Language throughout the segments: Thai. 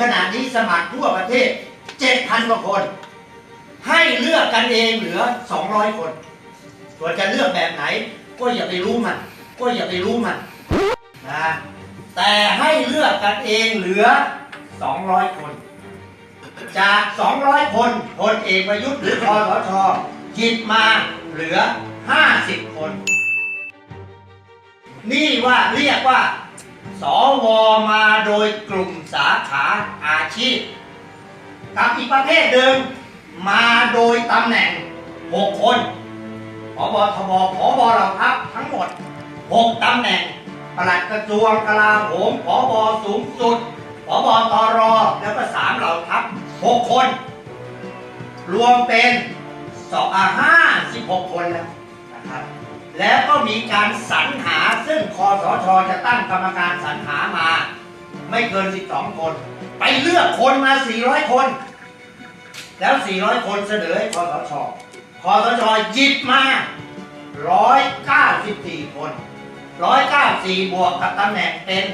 ขณะนี้สมัครทั่วประเทศ 7,000 กว่าคน ให้เลือกกันเองเหลือ 200 คนส่วนจะเลือกแบบไหน ก็อย่าไปรู้มัน ก็อย่าไปรู้มันนะแต่ให้เลือกกันเองเหลือ 200 คน จาก 200 คนพลเอกประยุทธ์หรือคอสชหยิบมาเหลือ 50 คน นี่ว่าเรียกว่า สวมาโดยกลุ่มสาขาอาชีพกับอีกประเภทหนึ่งมาโดยตำแหน่ง 6 คนพบทบพบเหล่าทัพทั้งหมด 6ตำแหน่งปลัดกระทรวงกลาโหมพบสูงสุดพบตรแล้วก็สามเหล่าทัพ 6 คน รวมเป็นสองอ่าห้าสิบหกคนแล้ว นะครับแล้วก็มีการสรรหาซึ่งคอสชจะตั้งกรรมการสรรหามา ไม่เกิน 12 คน ไปเลือกคนมา 400 คน แล้ว 400 คนเสนอให้คอสชคอสชหยิบมา 194 คน 194 บวกกับตำแหน่งเป็น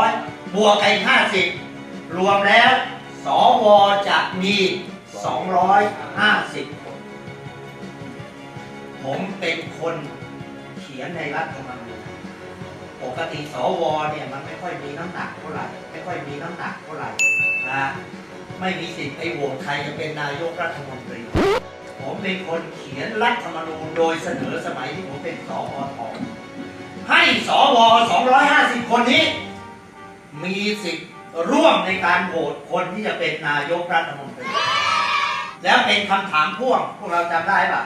200 บวกกับอีก50 รวมแล้ว สวจะมี 250 ผมเป็นคนเขียนในรัฐธรรมนูญปกติสวเนี่ยมันไม่ค่อยมีน้ำหนักเท่าไหร่ไม่ค่อยมีน้ำหนักเท่าไหร่นะไม่มีสิทธิ์ไปโหวตใครจะเป็นนายกรัฐมนตรี ผมเป็นคนเขียนรัฐธรรมนูญโดยเสนอสมัยที่ผมเป็นสอทให้สว250 คนนี้ มีสิทธิ์ร่วมในการโหวตคนที่จะเป็นนายกรัฐมนตรี แล้วเป็นคำถามพ่วงพวกเราจำได้ปะ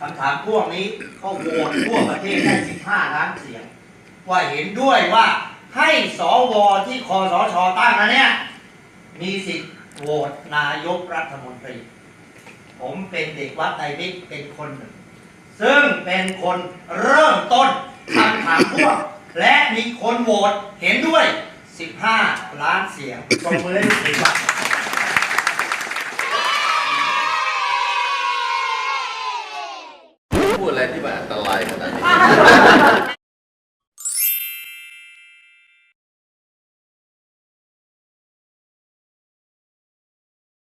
คำถามพ่วงนี้เขาโหวตทั่วประเทศได้ 15 ล้านเสียง ว่าเห็นด้วยว่าให้สวที่คอสชตั้งมาเนี่ย มีสิทธิ์โหวตนายกรัฐมนตรี ผมเป็นเด็กวัดไตรมิตรเป็นคนหนึ่ง ซึ่งเป็นคนเริ่มต้นคำถามพ่วงและมีคนโหวตเห็นด้วย 15 ล้านเสียงตรงมือให้ลูกศิษย์วัด Ha ha ha!